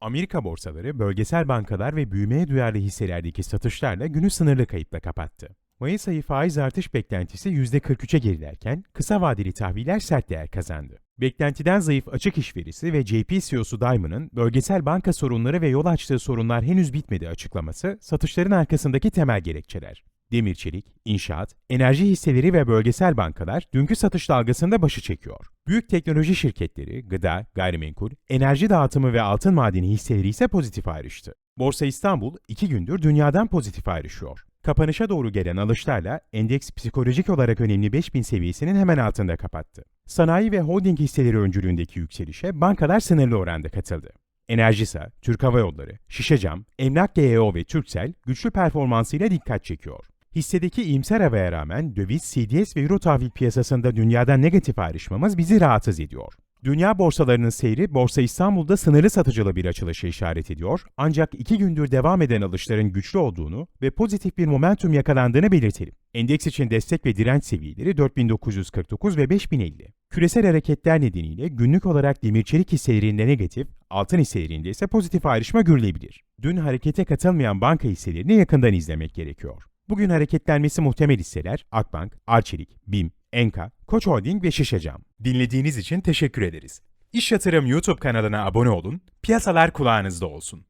Amerika borsaları, bölgesel bankalar ve büyümeye duyarlı hisselerdeki satışlarla günü sınırlı kayıpla kapattı. Mayıs ayı faiz artış beklentisi %43'e gerilerken kısa vadeli tahviller sert değer kazandı. Beklentiden zayıf açık iş verisi ve JP CEO'su Dimon'ın bölgesel banka sorunları ve yol açtığı sorunlar henüz bitmedi açıklaması satışların arkasındaki temel gerekçeler. Demir çelik, inşaat, enerji hisseleri ve bölgesel bankalar dünkü satış dalgasında başı çekiyor. Büyük teknoloji şirketleri, gıda, gayrimenkul, enerji dağıtımı ve altın madeni hisseleri ise pozitif ayrıştı. Borsa İstanbul iki gündür dünyadan pozitif ayrışıyor. Kapanışa doğru gelen alışlarla endeks psikolojik olarak önemli 5000 seviyesinin hemen altında kapattı. Sanayi ve holding hisseleri öncülüğündeki yükselişe bankalar sınırlı oranda katıldı. Enerjisa, Türk Hava Yolları, Şişecam, Emlak GEO ve Türksel güçlü performansıyla dikkat çekiyor. Hissedeki iyimser havaya rağmen döviz, CDS ve Euro tahvil piyasasında dünyadan negatif ayrışmamız bizi rahatsız ediyor. Dünya borsalarının seyri Borsa İstanbul'da sınırlı satıcılı bir açılışı işaret ediyor ancak iki gündür devam eden alışların güçlü olduğunu ve pozitif bir momentum yakalandığını belirtelim. Endeks için destek ve direnç seviyeleri 4949 ve 5050. Küresel hareketler nedeniyle günlük olarak demir çelik hisselerinde negatif, altın hisselerinde ise pozitif ayrışma görülebilir. Dün harekete katılmayan banka hisselerini yakından izlemek gerekiyor. Bugün hareketlenmesi muhtemel hisseler Akbank, Arçelik, BİM, Enka, Koç Holding ve Şişecam. Dinlediğiniz için teşekkür ederiz. İş Yatırım YouTube kanalına abone olun, piyasalar kulağınızda olsun.